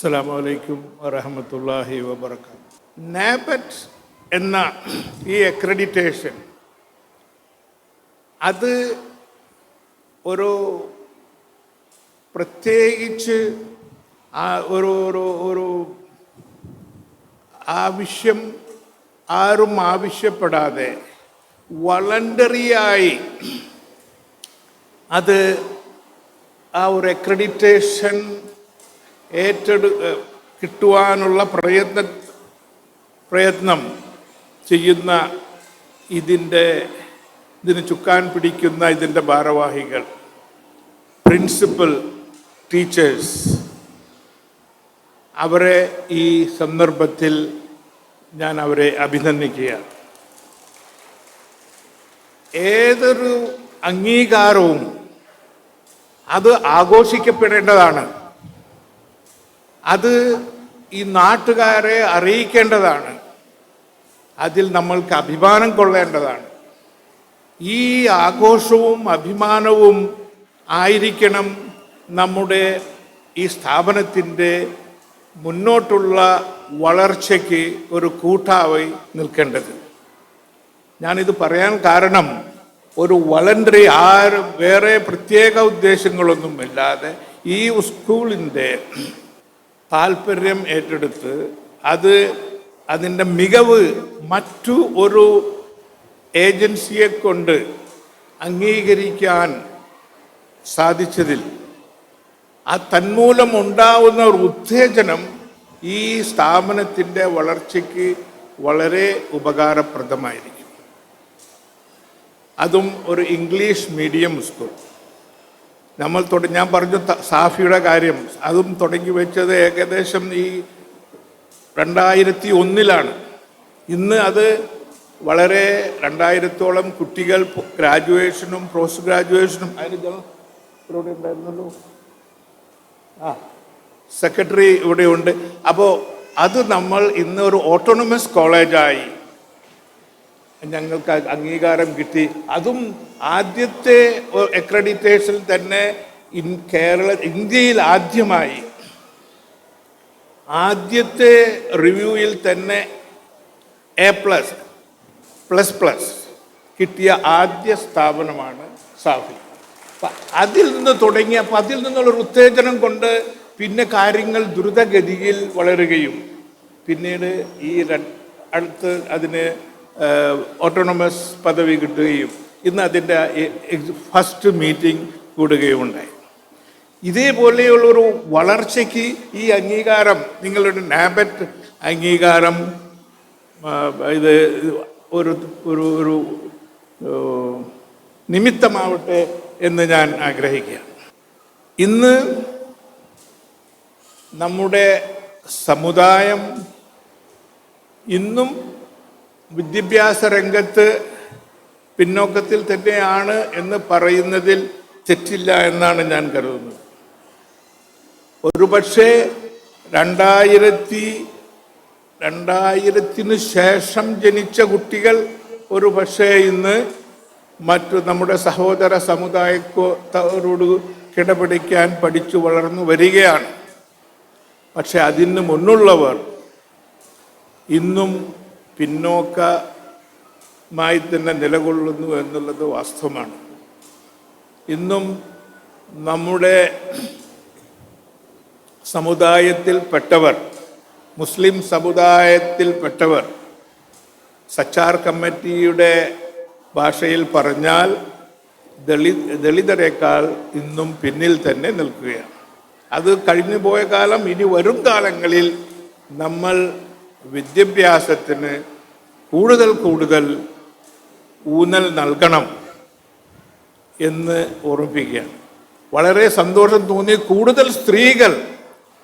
അസ്സലാമു അലൈക്കും വറഹമത്തല്ലാഹി നാബറ്റ് എന്ന ഈ അക്രഡിറ്റേഷൻ അത് ഒരു പ്രത്യേകിച്ച് ആ ഒരു ഒരു ഒരു ആവശ്യം ആരും ആവശ്യപ്പെടാതെ വളണ്ടറിയായി അത് ആ ഒരു അക്രഡിറ്റേഷൻ ഏറ്റെടു കിട്ടുവാനുള്ള പ്രയത്ന പ്രയത്നം ചെയ്യുന്ന ഇതിന്റെ ഇതിന് ചുക്കാൻ പിടിക്കുന്ന ഇതിന്റെ ഭാരവാഹികൾ. Principal teachers. അവരെ ഈ സന്ദർഭത്തിൽ ഞാൻ അവരെ അഭിനന്ദിക്കുകയാണ് ഏതൊരു അംഗീകാരവും അത് ആഘോഷിക്കപ്പെടേണ്ടതാണ്. അത് ഈ നാട്ടുകാരെ അറിയിക്കേണ്ടതാണ്. അതിൽ നമ്മൾക്ക് അഭിമാനം കൊള്ളേണ്ടതാണ്. ഈ ആഘോഷവും അഭിമാനവും ആയിരിക്കണം നമ്മുടെ ഈ സ്ഥാപനത്തിന്റെ മുന്നോട്ടുള്ള വളർച്ചയ്ക്ക് ഒരു കൂട്ടായി നിൽക്കേണ്ടത്. ഞാനിത് പറയാൻ കാരണം ഒരു വളണ്ടറി ആരും വേറെ പ്രത്യേക ഉദ്ദേശങ്ങളൊന്നുമില്ലാതെ ഈ സ്കൂളിന്റെ താല്പര്യം ഏറ്റെടുത്ത് അത് അതിന്റെ മികവ് മറ്റു ഒരു ഏജൻസിയെ കൊണ്ട് അംഗീകരിക്കാൻ സാധിച്ചതിൽ ആ തന്മൂലം ഉണ്ടാവുന്ന ഒരു ഉത്തേജനം ഈ സ്ഥാപനത്തിന്റെ വളർച്ചയ്ക്ക് വളരെ ഉപകാരപ്രദമായിരിക്കും. അതും ഒരു ഇംഗ്ലീഷ് മീഡിയം സ്കൂൾ. നമ്മൾ തുടങ്ങി ഞാൻ പറഞ്ഞു സാഫിയുടെ കാര്യം. അതും തുടങ്ങി വെച്ചത് ഏകദേശം ഈ രണ്ടായിരത്തി ഒന്നിലാണ് ഇന്ന് അത് വളരെ രണ്ടായിരത്തോളം കുട്ടികൾ ഗ്രാജുവേഷനും പോസ്റ്റ് ഗ്രാജുവേഷനും ഇവിടെ ഉണ്ടായിരുന്നല്ലോ. ആ സെക്രട്ടറി ഇവിടെയുണ്ട് അപ്പോൾ അത് നമ്മൾ ഇന്ന് ഒരു ഓട്ടോണമസ് കോളേജായി ഞങ്ങൾക്ക് അംഗീകാരം കിട്ടി. അതും ആദ്യത്തെ അക്രഡിറ്റേഷൻ തന്നെ ഇൻ കേരള ഇന്ത്യയിൽ ആദ്യമായി. ആദ്യത്തെ റിവ്യൂവിൽ തന്നെ എ പ്ലസ് പ്ലസ് പ്ലസ് കിട്ടിയ ആദ്യ സ്ഥാപനമാണ് സാഫി അതിൽ നിന്ന് തുടങ്ങി അപ്പം അതിൽ നിന്നുള്ള ഒരു ഉത്തേജനം കൊണ്ട് പിന്നെ കാര്യങ്ങൾ ദ്രുതഗതിയിൽ വളരുകയും. പിന്നീട് ഈ അടുത്ത് അതിന് ഓട്ടോണമസ് പദവി കിട്ടുകയും ഇന്ന് അതിന്റെ ഫസ്റ്റ് മീറ്റിംഗ് കൂടുകയും ഉണ്ടായി ഇതേപോലെയുള്ളൊരു വളർച്ചയ്ക്ക് ഈ അംഗീകാരം നിങ്ങളുടെ നാബറ്റ് അംഗീകാരം ഇത് ഒരു ഒരു ഒരു നിമിത്തമാവട്ടെ എന്ന് ഞാൻ ആഗ്രഹിക്കുക. ഇന്ന് നമ്മുടെ സമുദായം ഇന്നും വിദ്യാഭ്യാസ രംഗത്ത് പിന്നോക്കത്തിൽ തന്നെയാണ് എന്ന് പറയുന്നതിൽ തെറ്റില്ല എന്നാണ് ഞാൻ കരുതുന്നത്. ഒരുപക്ഷെ രണ്ടായിരത്തി രണ്ടായിരത്തിന് ശേഷം ജനിച്ച കുട്ടികൾ ഒരു പക്ഷേ ഇന്ന് മറ്റു നമ്മുടെ സഹോദര സമുദായത്തോട് കിടപിടിക്കാൻ പഠിച്ചു വളർന്നു വരികയാണ്. പക്ഷെ അതിന് മുന്നുള്ളവർ ഇന്നും പിന്നോക്കമായി തന്നെ നിലകൊള്ളുന്നു എന്നുള്ളത് വാസ്തവമാണ്. ഇന്നും നമ്മുടെ സമുദായത്തിൽപ്പെട്ടവർ മുസ്ലിം സമുദായത്തിൽപ്പെട്ടവർ സച്ചാർ കമ്മിറ്റിയുടെ ഭാഷയിൽ പറഞ്ഞാൽ ദളിത് ദളിതരെക്കാൾ ഇന്നും പിന്നിൽ തന്നെ നിൽക്കുകയാണ്. അത് കഴിഞ്ഞു പോയ കാലം ഇനി വരും കാലങ്ങളിൽ നമ്മൾ വിദ്യാഭ്യാസത്തിന് കൂടുതൽ കൂടുതൽ ഊന്നൽ നൽകണം എന്ന് ഓർമ്മിപ്പിക്കുകയാണ്. വളരെ സന്തോഷം തോന്നി കൂടുതൽ സ്ത്രീകൾ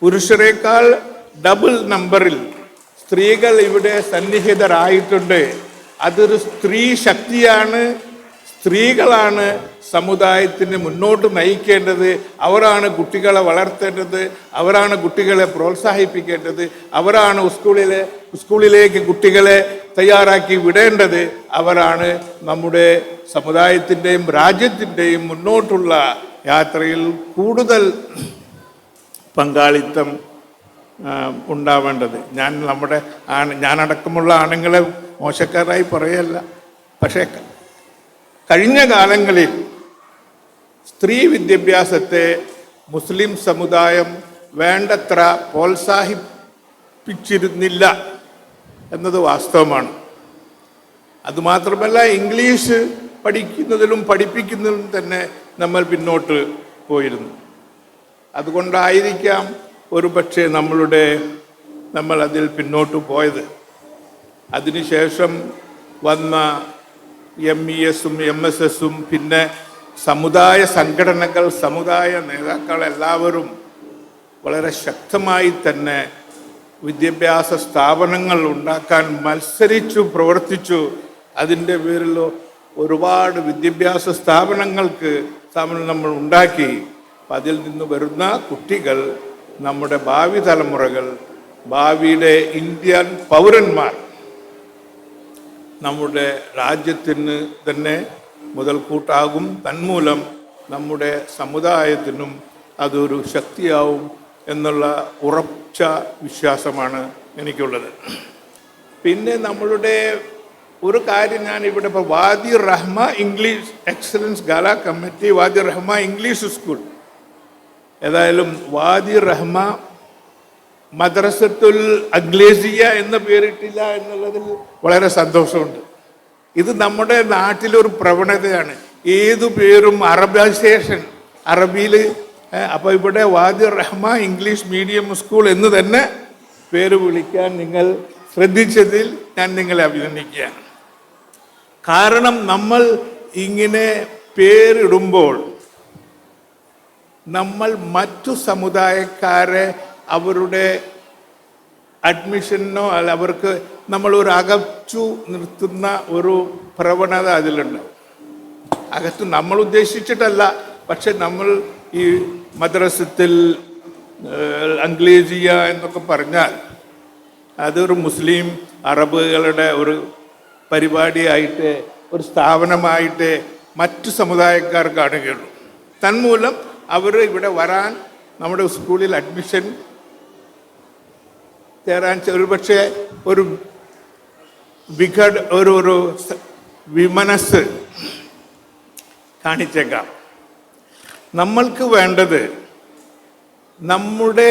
പുരുഷരെക്കാൾ ഡബിൾ നമ്പറിൽ സ്ത്രീകൾ ഇവിടെ സന്നിഹിതരായിട്ടുണ്ട്. അതൊരു സ്ത്രീ ശക്തിയാണ് സ്ത്രീകളാണ് സമുദായത്തിന് മുന്നോട്ട് നയിക്കേണ്ടത്. അവരാണ് കുട്ടികളെ വളർത്തേണ്ടത്. അവരാണ് കുട്ടികളെ പ്രോത്സാഹിപ്പിക്കേണ്ടത്. അവരാണ് സ്കൂളിലെ സ്കൂളിലേക്ക് കുട്ടികളെ തയ്യാറാക്കി വിടേണ്ടത്. അവരാണ് നമ്മുടെ സമുദായത്തിന്റെയും രാജ്യത്തിന്റെയും മുന്നോട്ടുള്ള യാത്രയിൽ കൂടുതൽ പങ്കാളിത്തം ഉണ്ടാവേണ്ടത്. ഞാൻ നമ്മുടെ ആണ് ഞാനടക്കമുള്ള ആണുങ്ങളെ മോശക്കാരായി പറയല്ല. പക്ഷേ കഴിഞ്ഞ കാലങ്ങളിൽ സ്ത്രീ വിദ്യാഭ്യാസത്തെ മുസ്ലിം സമുദായം വേണ്ടത്ര പ്രോത്സാഹിപ്പിച്ചിരുന്നില്ല എന്നത് വാസ്തവമാണ്. അതുമാത്രമല്ല ഇംഗ്ലീഷ് പഠിക്കുന്നതിലും പഠിപ്പിക്കുന്നതിലും തന്നെ നമ്മൾ പിന്നോട്ട് പോയിരുന്നു. അതുകൊണ്ടായിരിക്കാം ഒരു പക്ഷേ നമ്മളുടെ നമ്മൾ അതിൽ പിന്നോട്ട് പോയത്. അതിനുശേഷം വന്ന എം ഇ എസും എം എസ് എസും പിന്നെ സമുദായ സംഘടനകൾ സമുദായ നേതാക്കൾ എല്ലാവരും വളരെ ശക്തമായി തന്നെ വിദ്യാഭ്യാസ സ്ഥാപനങ്ങൾ ഉണ്ടാക്കാൻ മത്സരിച്ചു പ്രവർത്തിച്ചു. അതിന്റെ പേരിൽ ഒരുപാട് വിദ്യാഭ്യാസ സ്ഥാപനങ്ങൾക്ക് സ്ഥാപനം നമ്മൾ ഉണ്ടാക്കി. അതിൽ നിന്ന് വരുന്ന കുട്ടികൾ നമ്മുടെ ഭാവി തലമുറകൾ ഭാവിയുടെ ഇന്ത്യൻ പൗരന്മാർ നമ്മുടെ രാജ്യത്തിന് തന്നെ മുതൽക്കൂട്ടാകും. തന്മൂലം നമ്മുടെ സമുദായത്തിനും അതൊരു ശക്തിയാവും എന്നുള്ള ഉറച്ച വിശ്വാസമാണ് എനിക്കുള്ളത്. പിന്നെ നമ്മളുടെ ഒരു കാര്യം ഞാൻ ഇവിടെ ഇപ്പോൾ Wadi Rahma English excellence gala committee Wadi Rahma English school. ഏതായാലും വാദി റഹ്മ മദ്രസത്തുൽ അഗ്ലേസിയ എന്ന പേരിട്ടില്ല എന്നുള്ളതിൽ വളരെ സന്തോഷമുണ്ട്. ഇത് നമ്മുടെ നാട്ടിലൊരു പ്രവണതയാണ്. ഏതു പേരും അറബൈസേഷൻ അറബിയിൽ അപ്പോൾ ഇവിടെ വാദി റഹ്മ ഇംഗ്ലീഷ് മീഡിയം സ്കൂൾ എന്ന് തന്നെ പേര് വിളിക്കാൻ നിങ്ങൾ ശ്രദ്ധിച്ചതിൽ ഞാൻ നിങ്ങളെ അഭിനന്ദിക്കുകയാണ്. കാരണം നമ്മൾ ഇങ്ങനെ പേരിടുമ്പോൾ നമ്മൾ മറ്റു സമുദായക്കാരെ അവരുടെ അഡ്മിഷനോ അല്ല അവർക്ക് നമ്മൾ ഒരു അകച്ചു നിർത്തുന്ന ഒരു പ്രവണത അതിലുണ്ട്. അകത്ത് നമ്മൾ ഉദ്ദേശിച്ചിട്ടല്ല പക്ഷെ നമ്മൾ ഈ മദ്രസത്തിൽ അംഗ്ലേജിയ എന്നൊക്കെ പറഞ്ഞാൽ അതൊരു മുസ്ലിം അറബുകളുടെ ഒരു പരിപാടിയായിട്ട് ഒരു സ്ഥാപനമായിട്ട് മറ്റു സമുദായക്കാർ കാണുകയുള്ളൂ. തന്മൂലം അവർ ഇവിടെ വരാൻ നമ്മുടെ സ്കൂളിൽ അഡ്മിഷൻ തേറാൻ ഒരു ഒരുപക്ഷെ ഒരു വിഘട ഒരു ഒരു വിമനസ് കാണിച്ചേക്കാം. നമ്മൾക്ക് വേണ്ടത് നമ്മുടെ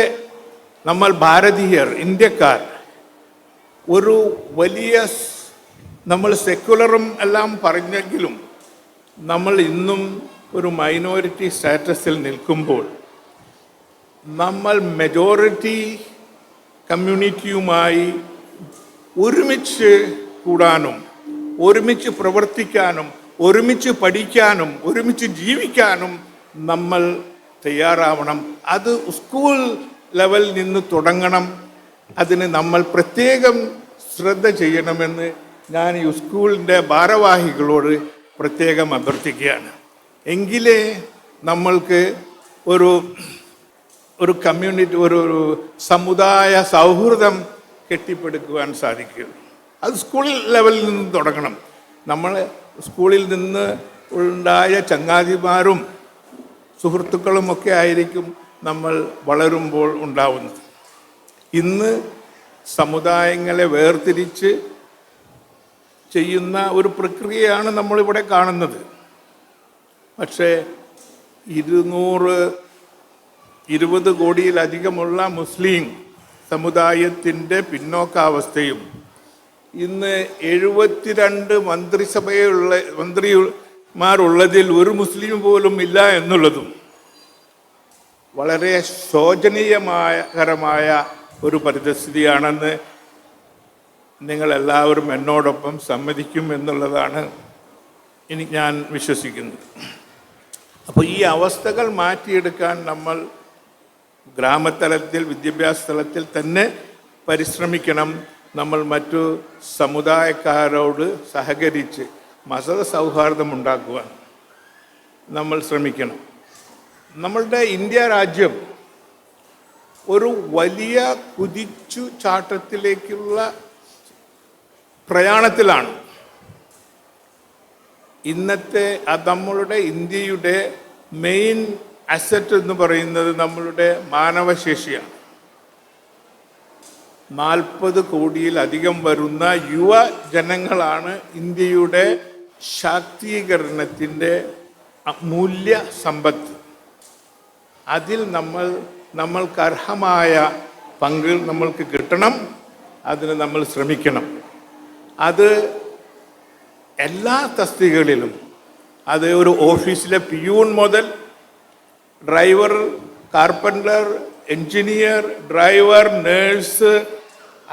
നമ്മൾ ഭാരതീയർ ഇന്ത്യക്കാർ ഒരു വലിയ നമ്മൾ സെക്കുലറും എല്ലാം പറഞ്ഞെങ്കിലും നമ്മൾ ഇന്നും ഒരു മൈനോറിറ്റി സ്റ്റാറ്റസിൽ നിൽക്കുമ്പോൾ നമ്മൾ മെജോറിറ്റി കമ്മ്യൂണിറ്റിയുമായി ഒരുമിച്ച് കൂടാനും ഒരുമിച്ച് പ്രവർത്തിക്കാനും ഒരുമിച്ച് പഠിക്കാനും ഒരുമിച്ച് ജീവിക്കാനും നമ്മൾ തയ്യാറാവണം. അത് സ്കൂൾ ലെവലിൽ നിന്ന് തുടങ്ങണം. അതിന് നമ്മൾ പ്രത്യേകം ശ്രദ്ധ ചെയ്യണമെന്ന് ഞാൻ ഈ സ്കൂളിന്റെ ഭാരവാഹികളോട് പ്രത്യേകം അഭ്യർത്ഥിക്കുകയാണ്. എങ്കിലേ നമ്മൾക്ക് ഒരു ഒരു കമ്മ്യൂണിറ്റി ഒരു ഒരു സമുദായ സൗഹൃദം കെട്ടിപ്പടുക്കുവാൻ സാധിക്കും. അത് സ്കൂൾ ലെവലിൽ നിന്ന് തുടങ്ങണം. നമ്മൾ സ്കൂളിൽ നിന്ന് ഉണ്ടായ ചങ്ങാതിമാരും സുഹൃത്തുക്കളും ഒക്കെ ആയിരിക്കും നമ്മൾ വളരുമ്പോൾ ഉണ്ടാവുന്നത്. ഇന്ന് സമുദായങ്ങളെ വേർതിരിച്ച് ചെയ്യുന്ന ഒരു പ്രക്രിയയാണ് നമ്മളിവിടെ കാണുന്നത്. പക്ഷേ ഇരുന്നൂറ് ഇരുപത് കോടിയിലധികമുള്ള മുസ്ലിം സമുദായത്തിന്റെ പിന്നോക്കാവസ്ഥയും ഇന്ന് എഴുപത്തിരണ്ട് മന്ത്രിസഭയുള്ള മന്ത്രിമാരുള്ളതിൽ ഒരു മുസ്ലിം പോലും ഇല്ല എന്നുള്ളതും വളരെ ശോചനീയമായകരമായ ഒരു പരിതസ്ഥിതിയാണെന്ന് നിങ്ങളെല്ലാവരും എന്നോടൊപ്പം സമ്മതിക്കും എന്നുള്ളതാണ് ഇനി ഞാൻ വിശ്വസിക്കുന്നത്. അപ്പോൾ ഈ അവസ്ഥകൾ മാറ്റിയെടുക്കാൻ നമ്മൾ ഗ്രാമതലത്തിൽ വിദ്യാഭ്യാസ തലത്തിൽ തന്നെ പരിശ്രമിക്കണം. നമ്മൾ മറ്റു സമുദായക്കാരോട് സഹകരിച്ച് മസത സൗഹാർദ്ദം ഉണ്ടാക്കുവാൻ നമ്മൾ ശ്രമിക്കണം. നമ്മളുടെ ഇന്ത്യ രാജ്യം ഒരു വലിയ കുതിച്ചു ചാട്ടത്തിലേക്കുള്ള പ്രയാണത്തിലാണ്. ഇന്നത്തെ നമ്മളുടെ ഇന്ത്യയുടെ മെയിൻ അസറ്റ് എന്ന് പറയുന്നത് നമ്മളുടെ മാനവശേഷിയാണ്. നാൽപ്പത് കോടിയിലധികം വരുന്ന യുവജനങ്ങളാണ് ഇന്ത്യയുടെ ശാക്തീകരണത്തിന്റെ മൂല്യ സമ്പത്ത്. അതിൽ നമ്മൾ നമ്മൾക്ക് അർഹമായ പങ്ക് നമ്മൾക്ക് കിട്ടണം അതിന് നമ്മൾ ശ്രമിക്കണം. അത് എല്ലാ തസ്തികകളിലും അത് ഒരു ഓഫീസിലെ പിയൂൺ മുതൽ driver carpenter engineer driver nurse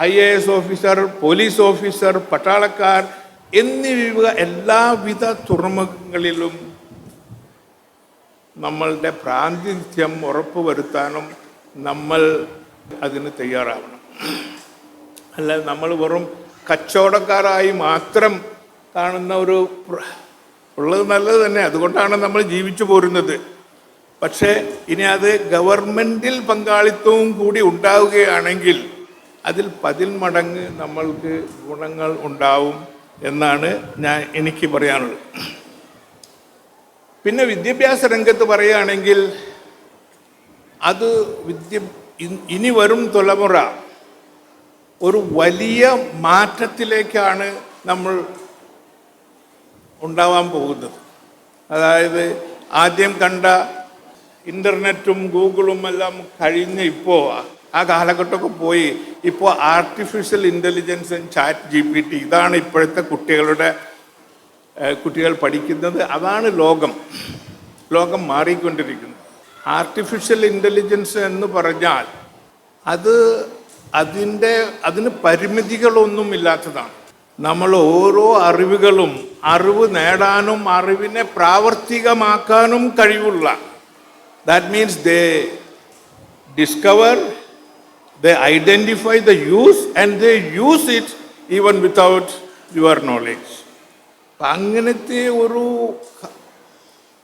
I A S officer police officer പട്ടാളക്കാർ എന്നിവ എല്ലാവിധ തുറമുഖങ്ങളിലും നമ്മളുടെ പ്രാതിനിധ്യം ഉറപ്പുവരുത്താനും നമ്മൾ അതിന് തയ്യാറാവണം. അല്ല നമ്മൾ വെറും കച്ചവടക്കാരായി മാത്രം കാണുന്ന ഒരു ഉള്ളത് നല്ലത് തന്നെ. അതുകൊണ്ടാണ് നമ്മൾ ജീവിച്ചു പോരുന്നത്. പക്ഷേ ഇനി അത് ഗവൺമെന്റിൽ പങ്കാളിത്തവും കൂടി ഉണ്ടാവുകയാണെങ്കിൽ അതിൽ പതിൽ മടങ്ങ് നമ്മൾക്ക് ഗുണങ്ങൾ ഉണ്ടാവും എന്നാണ് ഞാൻ എനിക്ക് പറയാനുള്ളത്. പിന്നെ വിദ്യാഭ്യാസ രംഗത്ത് പറയുകയാണെങ്കിൽ അത് വിദ്യ ഇനി വരും തലമുറ ഒരു വലിയ മാറ്റത്തിലേക്കാണ് നമ്മൾ ഉണ്ടാവാൻ പോകുന്നത്. അതായത് ആദ്യം കണ്ട ഇന്റർനെറ്റും ഗൂഗിളും എല്ലാം കഴിഞ്ഞ് ഇപ്പോൾ ആ കാലഘട്ടമൊക്കെ പോയി. ഇപ്പോൾ artificial intelligence chat G P T ഇതാണ് ഇപ്പോഴത്തെ കുട്ടികളുടെ കുട്ടികൾ പഠിക്കുന്നത്. അതാണ് ലോകം. ലോകം മാറിക്കൊണ്ടിരിക്കുന്നത് ആർട്ടിഫിഷ്യൽ ഇന്റലിജൻസ് എന്ന് പറഞ്ഞാൽ അത് അതിന്റെ അതിന് പരിമിതികളൊന്നും ഇല്ലാത്തതാണ് നമ്മൾ ഓരോ അറിവുകളും അറിവ് നേടാനും അറിവിനെ പ്രാവർത്തികമാക്കാനും കഴിവുള്ള that means they discover they identify the use and they use it even without your knowledge അപ്പം അങ്ങനത്തെ ഒരു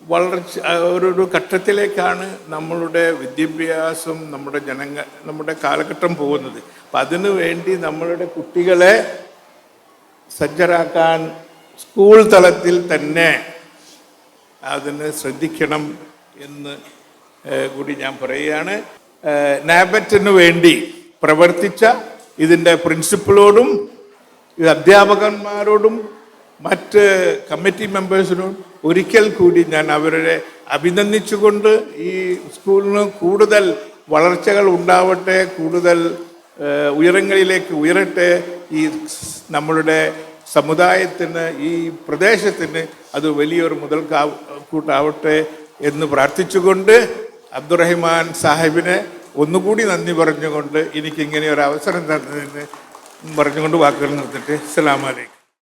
വളർച്ച ഒരു ഘട്ടത്തിലേക്കാണ് നമ്മളുടെ വിദ്യാഭ്യാസം നമ്മുടെ ജനങ്ങൾ നമ്മുടെ കാലഘട്ടം പോകുന്നത്. അപ്പം അതിനു വേണ്ടി നമ്മളുടെ കുട്ടികളെ സജ്ജരാക്കാൻ സ്കൂൾ തലത്തിൽ തന്നെ അതിന് ശ്രദ്ധിക്കണം എന്ന് കൂടി ഞാൻ പറയുകയാണ്. നാബറ്റിന് വേണ്ടി പ്രവർത്തിച്ച ഇതിന്റെ പ്രിൻസിപ്പളോടും ഇത് അധ്യാപകന്മാരോടും മറ്റ് കമ്മിറ്റി മെമ്പേഴ്സിനോടും ഒരിക്കൽ കൂടി ഞാൻ അവരെ അഭിനന്ദിച്ചുകൊണ്ട് ഈ സ്കൂളിന് കൂടുതൽ വളർച്ചകൾ ഉണ്ടാവട്ടെ കൂടുതൽ ഉയരങ്ങളിലേക്ക് ഉയരട്ടെ ഈ നമ്മളുടെ സമുദായത്തിന് ഈ പ്രദേശത്തിന് അത് വലിയൊരു മുതൽ കൂട്ടാവട്ടെ എന്ന് പ്രാർത്ഥിച്ചുകൊണ്ട് അബ്ദുറഹിമാൻ സാഹിബിനെ ഒന്നുകൂടി നന്ദി പറഞ്ഞുകൊണ്ട് എനിക്ക് ഇങ്ങനെ ഒരു അവസരം തന്നതിന് പറഞ്ഞുകൊണ്ട് വാക്കുകൾ നിർത്തിട്ട് അസ്സലാമലൈക്കും